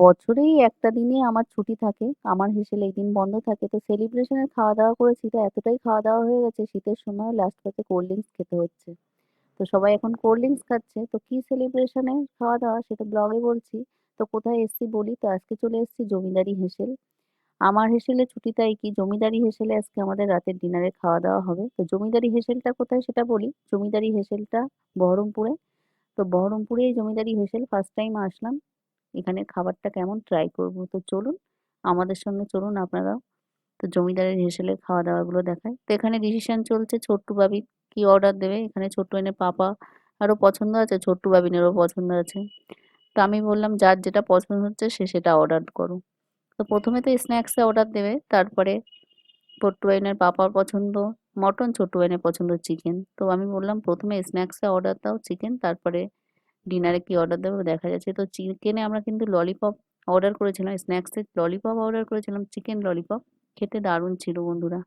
বছরেই একটা দিনে আমার ছুটি থাকে। আমার হেসেল এই দিন বন্ধ থাকে। তো সেলিব্রেশনের খাওয়া দাওয়া করেছি। তো এতটাই খাওয়া দাওয়া হয়ে গেছে, শীতের সময় লাস্ট পাতে কোল্ড ড্রিঙ্কস খেতে হচ্ছে। তো সবাই এখন কোল্ড ড্রিঙ্কস খাচ্ছে। তো কি সেলিব্রেশনে খাওয়া দাওয়া সেটা ব্লগে বলছি। তো কোথায় এসছি বলি? তো আজকে চলে এসছি জমিদারি হেসেল। আমার হেসেলে ছুটি তাই কি? জমিদারি হেসেলে আজকে আমাদের রাতের ডিনারে খাওয়া দাওয়া হবে। তো জমিদারি হেসেলটা কোথায় সেটা বলি? জমিদারি হেসেলটা বহরমপুরে। তো বহরমপুরে জমিদারি হেসেল। ফার্স্ট টাইম আসলাম। এখানে খাবারটা কেমন ট্রাই করব? তো চলুন, আমাদের সঙ্গে চলুন আপনারাও। তো জমিদারের হেসেলের খাওয়া দাওয়াগুলো দেখায় তো এখানে ডিসিশন চলছে ছোট্টু বাবি কি অর্ডার দেবে? এখানে ছোট্টু এনে পাপা আরও পছন্দ আছে, ছোট্টু বাবিনেরও পছন্দ আছে। তো আমি বললাম, যার যেটা পছন্দ হচ্ছে, সে সেটা অর্ডার করো। তো প্রথমে তো স্ন্যাক্সে অর্ডার দেবে, তারপরে ছোট্টু বাবিনের পাপার পছন্দ, মটন ছোট্টু বাবিনের পছন্দ চিকেন তো আমি বললাম, প্রথমে স্ন্যাক্সে অর্ডার দাও চিকেন তারপরে ডিনারে কি অর্ডার দেবো? দেখা যাচ্ছে তো চিকেনে আমরা কিন্তু ললিপপ অর্ডার করেছিলাম স্ন্যাক্সে ললিপপ অর্ডার করেছিলাম চিকেন ললিপপ খেতে দারুণ ছিল বন্ধুরা।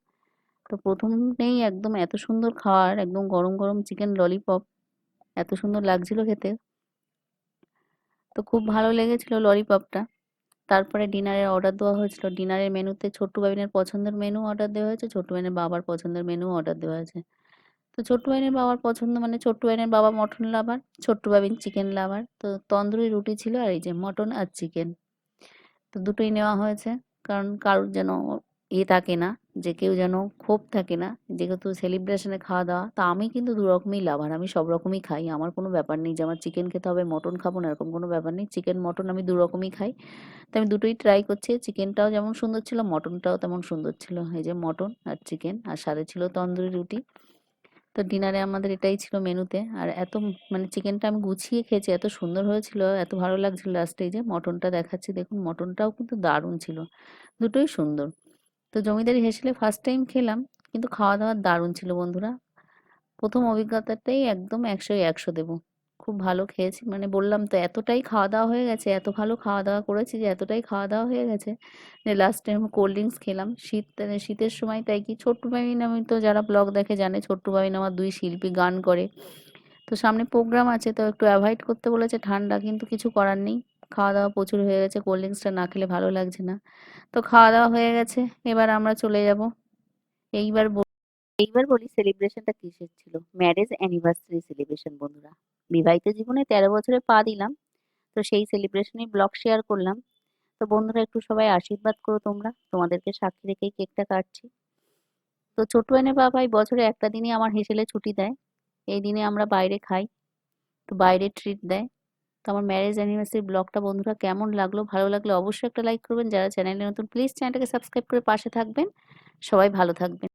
তো প্রথমেই একদম এত সুন্দর খাওয়ার, একদম গরম গরম চিকেন ললিপপ এত সুন্দর লাগছিল খেতে। তো খুব ভালো লেগেছিল ললিপপটা তারপরে ডিনারের অর্ডার দেওয়া হয়েছিল। ডিনারের মেনুতে ছোট্টু বাবিনের পছন্দের মেনু অর্ডার দেওয়া হয়েছে, ছোট্টু বাবিনের বাবার পছন্দের মেনু অর্ডার দেওয়া হয়েছে। তো ছোট্ট বাবিনের বাবার পছন্দ মানে ছোট্ট বাবিনের বাবা মটন লাভার, ছোট্ট বাবিন চিকেন লাভার। তো তন্দুরি রুটি ছিল আর এই যে মটন আর চিকেন। তো দুটোই নেওয়া হয়েছে, কারণ কারোর যেন এ থাকে না, যে কেউ যেন ক্ষোভ থাকে না। যেহেতু সেলিব্রেশনে খাওয়া দাওয়া, তা আমি কিন্তু দু রকমই লাভার, আমি সব রকমই খাই। আমার কোনো ব্যাপার নেই যে আমার চিকেন খেতে হবে, মটন খাব না, এরকম কোনো ব্যাপার নেই। চিকেন মটন আমি দু রকমই খাই। তো আমি দুটোই ট্রাই করছি চিকেনটাও যেমন সুন্দর ছিল, মটনটাও তেমন সুন্দর ছিল। এই যে মটন আর চিকেন আর সাথে ছিল তন্দুরি রুটি। তো ডিনারে আমাদের এটাই ছিল মেনুতে। আর এত মানে চিকেনটা আমি গুছিয়ে খেয়েছি, এত সুন্দর হয়েছিল, এত ভালো লাগছিল লাস্টে যে মটনটা দেখাচ্ছি। দেখুন, মটনটাও কিন্তু দারুণ ছিল, দুটোই সুন্দর। তো জমিদারি হেসেলে ফার্স্ট টাইম খেলাম, কিন্তু খাওয়া দাওয়া দারুণ ছিল বন্ধুরা। প্রথম অভিজ্ঞতাটাই একদম একশো একশো দেবো। খুব ভালো খেয়েছি। মানে বললাম তো এতটাই খাওয়া দাওয়া হয়ে গেছে, এত ভালো খাওয়া দাওয়া করেছি যে এতটাই খাওয়া দাওয়া হয়ে গেছে। যে লাস্ট টাইম কোল্ড ড্রিঙ্কস খেলাম। শীত শীতের সময় তাই কি ছোট্টু বাবিন আমি তো যারা ব্লগ দেখে জানে, ছোট্টু বাবিন আমার দুই শিল্পী গান করে। তো সামনে প্রোগ্রাম আছে তো একটু অ্যাভয়েড করতে বলেছে ঠান্ডা, কিন্তু কিছু করার নেই। খাওয়া দাওয়া প্রচুর হয়ে গেছে কোল্ড ড্রিঙ্কসটা না খেলে ভালো লাগছে না। তো খাওয়া দাওয়া হয়ে গেছে, এবার আমরা চলে যাব। এইবার এইবার বলি সেলিব্রেশনটা কিসের ছিল? ম্যারেজ অ্যানিভার্সারি সেলিব্রেশন বন্ধুরা। বিবাহিত জীবনে তেরো বছরে পা দিলাম। তো সেই সেলিব্রেশনই ব্লগ শেয়ার করলাম। তো বন্ধুরা, একটু সবাই আশীর্বাদ করো তোমরা। তোমাদেরকে সাক্ষী রেখেই কেকটা কাটছি। তো ছোট এনে বাবাই বছরে একটা দিনই আমার হেসেলে ছুটি দেয়। এই দিনে আমরা বাইরে খাই। তো বাইরে ট্রিট দেয়। তো আমার ম্যারেজ অ্যানিভার্সারি ব্লগটা বন্ধুরা কেমন লাগল, ভালো লাগলে অবশ্যই একটা লাইক করবেন। যারা চ্যানেলে নতুন প্লিজ চ্যানেলটাকে সাবস্ক্রাইব করে পাশে থাকবেন। সবাই ভালো থাকবেন।